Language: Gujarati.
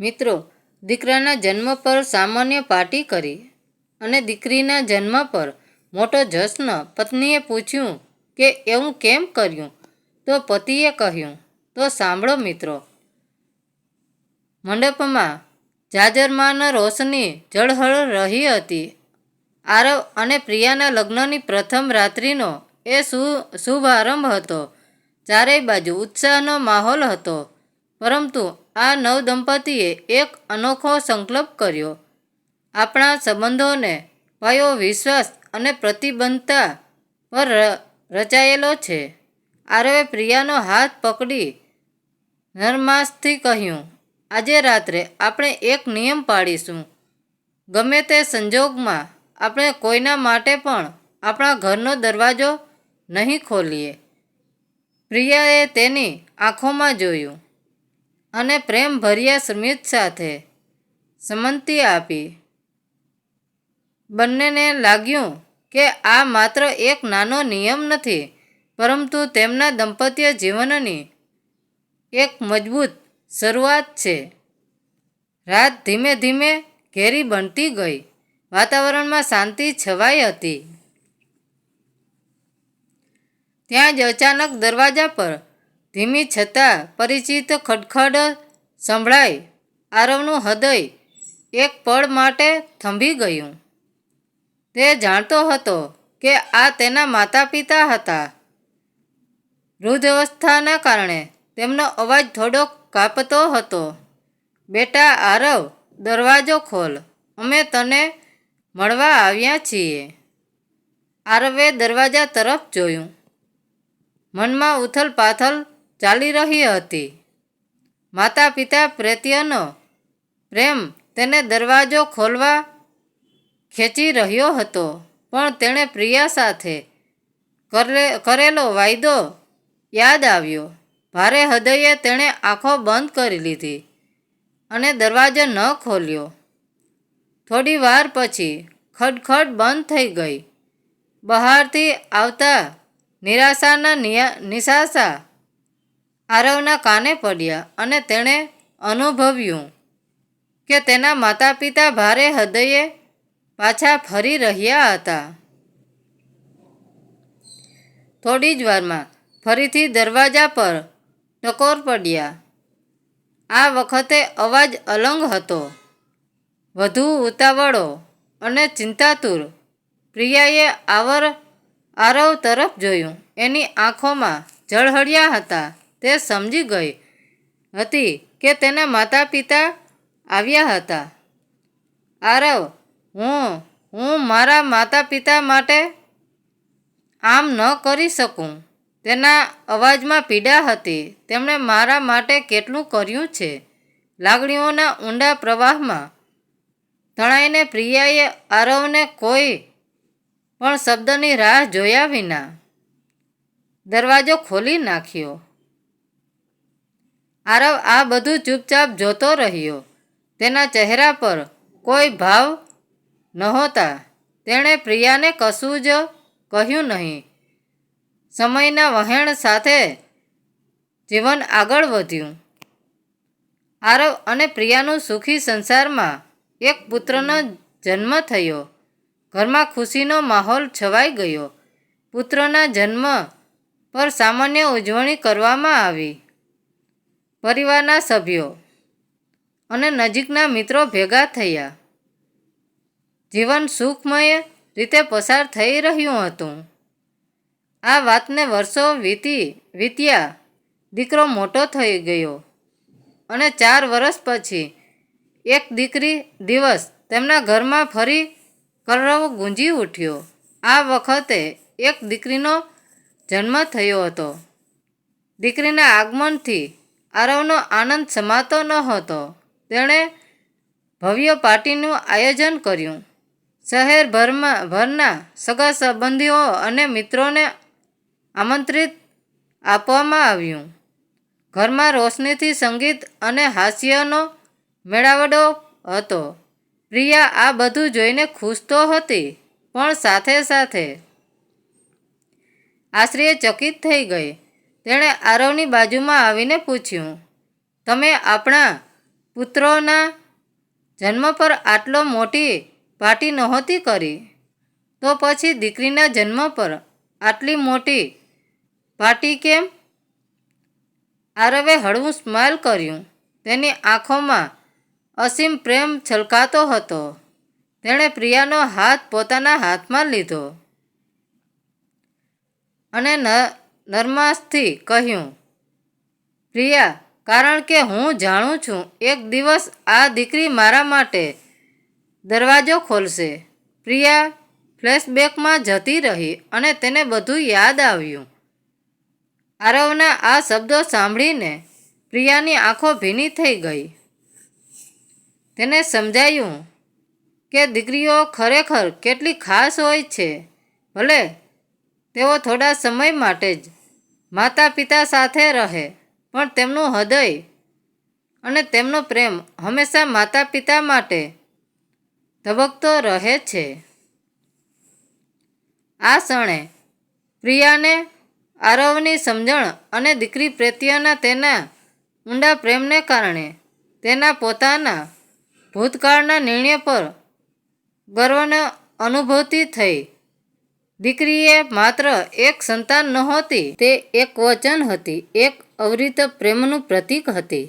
મિત્રો, દીકરાના જન્મ પર સામાન્ય પાર્ટી કરી અને દીકરીના જન્મ પર મોટો જશ્ન પત્નીએ પૂછ્યું કે એવું કેમ કર્યું? તો પતિએ કહ્યું, તો સાંભળો મિત્રો, મંડપમાં જાજરમાન રોશની જળહળ રહી હતી. આરવ અને પ્રિયાના લગ્નની પ્રથમ રાત્રિનો એ શુ શુભ આરંભ હતો. ચારેય બાજુ ઉત્સાહનો માહોલ હતો. પરંતુ આ નવ દંપતીએ એક અનોખો સંકલ્પ કર્યો. આપણા સંબંધોને પાયો વિશ્વાસ અને પ્રતિબદ્ધતા પર રચાયેલો છે. આરવે પ્રિયાનો હાથ પકડી નરમાસથી કહ્યું, આજે રાત્રે આપણે એક નિયમ પાડીશું. ગમે તે સંજોગમાં આપણે કોઈના માટે પણ આપણા ઘરનો દરવાજો નહીં ખોલીએ. પ્રિયાએ તેની આંખોમાં જોયું. અને પ્રેમભર્યા સ્મિત સાથે સંમતિ આપી. બંનેને લાગ્યું કે આ માત્ર એક નાનો નિયમ નથી, પરંતુ તેમના દંપત્ય જીવનની એક મજબૂત શરૂઆત છે. રાત ધીમે ધીમે ઘેરી બનતી ગઈ. વાતાવરણમાં શાંતિ છવાઈ હતી. ત્યાં જ અચાનક દરવાજા પર ધીમી છતાં પરિચિત ખડખડ સંભળાઈ આરવનું હૃદય એક પળ માટે થંભી ગયું. તે જાણતો હતો કે આ તેના માતા પિતા હતા. વૃદ્ધાવસ્થાના કારણે તેમનો અવાજ થોડો કાપતો હતો. બેટા આરવ, દરવાજો ખોલ, અમે તને મળવા આવ્યા છીએ. આરવે દરવાજા તરફ જોયું. મનમાં ઉથલ પાથલ ચાલી રહી હતી. માતા પિતા પ્રત્યેનો પ્રેમ તેને દરવાજો ખોલવા ખેંચી રહ્યો હતો, પણ તેણે પ્રિયા સાથે કરે કરેલો વાયદો યાદ આવ્યો. ભારે હૃદયે તેણે આંખો બંધ કરી લીધી અને દરવાજો ન ખોલ્યો. થોડી વાર પછી ખડખડ બંધ થઈ ગઈ. બહારથી આવતા નિરાશાના નિશાસા આરવના કાને પડ્યા અને તેણે અનુભવ્યું કે તેના માતા પિતા ભારે હૃદયે પાછા ફરી રહ્યા હતા. થોડી જ વારમાં ફરીથી દરવાજા પર ટકોર પડ્યા. આ વખતે અવાજ અલંગ હતો. વધુ ઉતાવળો અને ચિંતાતુર પ્રિયાએ આવર આરવ તરફ જોયું. એની આંખોમાં ઝળહળ્યા હતા. તે સમજી ગઈ હતી કે તેના માતા પિતા આવ્યા હતા. આરવ, હું હું મારા માતા પિતા માટે આમ ન કરી શકું. તેના અવાજમાં પીડા હતી. તેમણે મારા માટે કેટલું કર્યું છે? લાગણીઓના ઊંડા પ્રવાહમાં તણાઈને પ્રિયાએ આરવને કોઈ પણ શબ્દની રાહ જોયા વિના દરવાજો ખોલી નાખ્યો. આરવ આ બધું ચૂપચાપ જોતો રહ્યો. તેના ચહેરા પર કોઈ ભાવ નહોતા. તેણે પ્રિયાને કશું જ કહ્યું નહીં. સમયના વહેણ સાથે જીવન આગળ વધ્યું. આરવ અને પ્રિયાનું સુખી સંસારમાં એક પુત્રનો જન્મ થયો. ઘરમાં ખુશીનો માહોલ છવાઈ ગયો. પુત્રના જન્મ પર સામાન્ય ઉજવણી કરવામાં આવી. પરિવારના સભ્યો અને નજીકના મિત્રો ભેગા થયા. જીવન સુખમય રીતે પસાર થઈ રહ્યું હતું. આ વાતને વર્ષો વીતી, વીત્યા દીકરો મોટો થઈ ગયો અને ચાર વર્ષ પછી એક દીકરી દિવસ તેમના ઘરમાં ફરી કરવો ગુંજી ઉઠ્યો. આ વખતે એક દીકરીનો જન્મ થયો હતો. દીકરીના આગમનથી આરવનો આનંદ સમાતો ન હતો. તેણે ભવ્ય પાર્ટીનું આયોજન કર્યું. શહેરભરમાં, ભરના સગા સંબંધીઓ અને મિત્રોને આમંત્રિત આપવામાં આવ્યું. ઘરમાં રોશનીથી સંગીત અને હાસ્યનો મેળાવડો હતો. પ્રિયા આ બધું જોઈને ખુશ તો હતી, પણ સાથે સાથે આશ્રય ચકિત થઈ ગઈ. તેણે આરવની બાજુમાં આવીને પૂછ્યું, તમે આપણા પુત્રોના જન્મ પર આટલો મોટી પાર્ટી નહોતી કરી? તો પછી દીકરીના જન્મ પર આટલી મોટી પાર્ટી કેમ? આરવે હળવું સ્માઇલ કર્યું. તેની આંખોમાં અસીમ પ્રેમ છલકાતો હતો. તેણે પ્રિયાનો હાથ પોતાના હાથમાં લીધો અને ન- નરમાશથી કહ્યું, પ્રિયા, કારણ કે હું જાણું છું, એક દિવસ આ દીકરી મારા માટે દરવાજો ખોલશે. પ્રિયા ફ્લેશબેકમાં જતી રહી અને તેને બધું યાદ આવ્યું. આરવના આ શબ્દો સાંભળીને પ્રિયાની આંખો ભીની થઈ ગઈ. તેને સમજાયું કે દીકરીઓ ખરેખર કેટલી ખાસ હોય છે. ભલે તેઓ થોડા સમય માટે જ માતા પિતા સાથે રહે, પણ તેમનું હૃદય અને તેમનો પ્રેમ હંમેશા માતા પિતા માટે ધબકતો રહે છે. આ ક્ષણે પ્રિયાને આરવની સમજણ અને દીકરી પ્રત્યેના તેના ઊંડા પ્રેમને કારણે તેના પોતાના ભૂતકાળના નિર્ણય પર ગર્વને અનુભૂતિ થઈ. દીકરીએ માત્ર એક સંતાન નહોતી તે એક વચન હતી એક અવરિત પ્રેમનું પ્રતીક હતી.